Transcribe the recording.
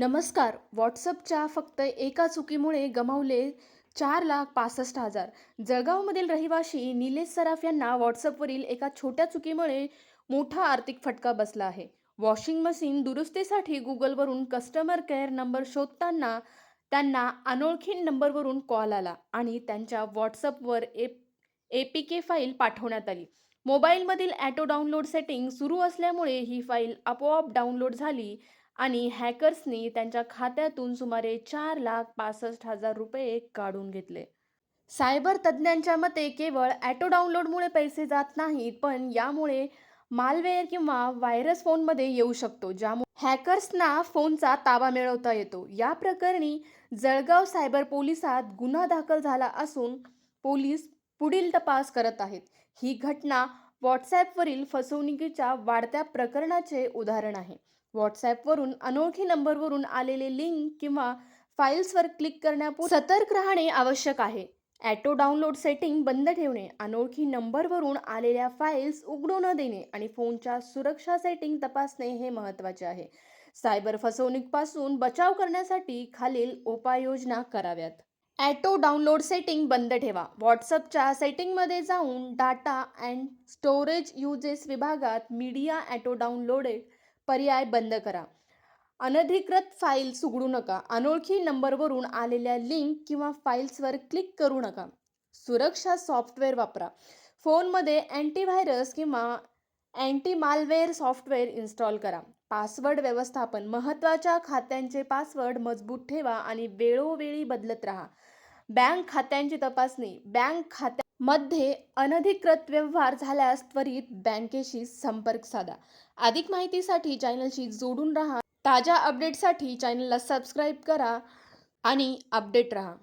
नमस्कार. व्हॉट्सअपच्या फक्त एका चुकीमुळे गमावले चार लाख पासष्ट हजार. जळगावमधील रहिवाशी निलेश सराफ यांना व्हॉट्सअपवरील एका छोट्या चुकीमुळे मोठा आर्थिक फटका बसला आहे. वॉशिंग मशीन दुरुस्तीसाठी गुगलवरून कस्टमर केअर नंबर शोधताना त्यांना अनोळखी नंबरवरून कॉल आला आणि त्यांच्या व्हॉट्सअपवर ए ए पी के फाईल पाठवण्यात आली. मोबाईलमधील ॲटो डाउनलोड सेटिंग सुरू असल्यामुळे ही फाईल आपोआप डाउनलोड झाली आणि हॅकर्सनी त्यांच्या खात्यातून सुमारे चार लाख पासष्ट हजार रुपये काढून घेतले. सायबर तज्ज्ञांच्या मते केवळ ॲटो डाउनलोडमुळे पैसे जात नाहीत पण यामुळे मालवेअर किंवा व्हायरस फोनमध्ये येऊ शकतो ज्यामुळे हॅकर्सना फोनचा ताबा मिळवता येतो. या प्रकरणी जळगाव सायबर पोलिसात गुन्हा दाखल झाला असून पोलीस पुढील तपास करत आहेत. ही घटना व्हॉट्सॲपवरील फसवणुकीच्या वाढत्या प्रकरणाचे उदाहरण आहे. व्हॉट्सॲपवरून अनोळखी नंबरवरून आलेले लिंक किंवा फाईल्सवर क्लिक करण्यापूर्वी सतर्क राहणे आवश्यक आहे. ॲटो डाउनलोड सेटिंग बंद ठेवणे अनोळखी नंबरवरून आलेल्या फाईल्स उघडू न देणे आणि फोनच्या सुरक्षा सेटिंग तपासणे हे महत्त्वाचे आहे. सायबर फसवणूकपासून बचाव करण्यासाठी खालील उपाययोजना कराव्यात. ॲटो डाउनलोड सेटिंग बंद ठेवा. व्हॉट्सअपच्या सेटिंगमध्ये जाऊन डाटा अँड स्टोरेज युजेस विभागात मीडिया ॲटो डाउनलोडेड पर्याय बंद करा. अनधिकृत फाईल्स उघडू नका. अनोळखी नंबरवरून आलेल्या लिंक किंवा फाईल्सवर क्लिक करू नका. सुरक्षा सॉफ्टवेअर वापरा. फोनमध्ये अँटीव्हायरस किंवा अँटी मालवेअर सॉफ्टवेअर इन्स्टॉल करा. पासवर्ड व्यवस्थापन. महत्त्वाच्या खात्यांचे पासवर्ड मजबूत ठेवा आणि वेळोवेळी बदलत राहा. बँक खात्यांची तपासणी. बँक खात्या मध्ये अनधिकृत व्यवहार झाल्यास त्वरित बँकेशी संपर्क साधा. अधिक माहितीसाठी चॅनलशी जोडून राहा. ताज्या अपडेटसाठी चॅनलला सबस्क्राईब करा आणि अपडेट राहा.